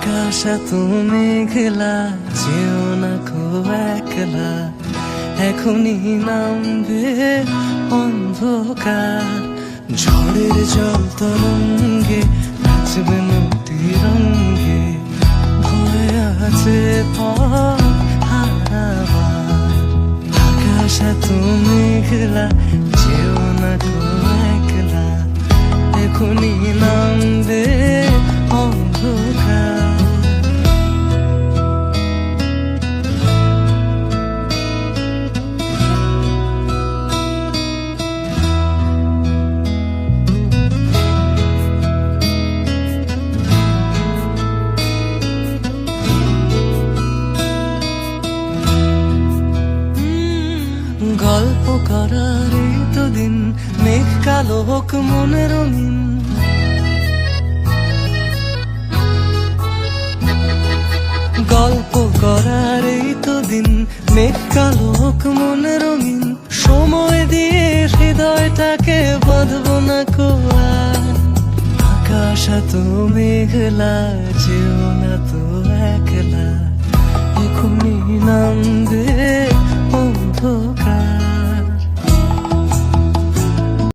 আকাশ তুমি মেঘলা, যেও না খুব একলা। এখনই নামবে অন্ধকার। ঝড়ের জল তরঙ্গে নাচবে নদী রঙ্গে। ভয় আছে আকাশ তুমি মেঘলা, যেও দিন মেঘ কালো হোক মনে রঙিন গল্প করার তো দিন মেঘ কালো হোক মনে রঙিন সময় দিয়ে হৃদয়টাকে বাঁধবো না কোয়া। আকাশ তো মেঘলা, যেও না তো একলা।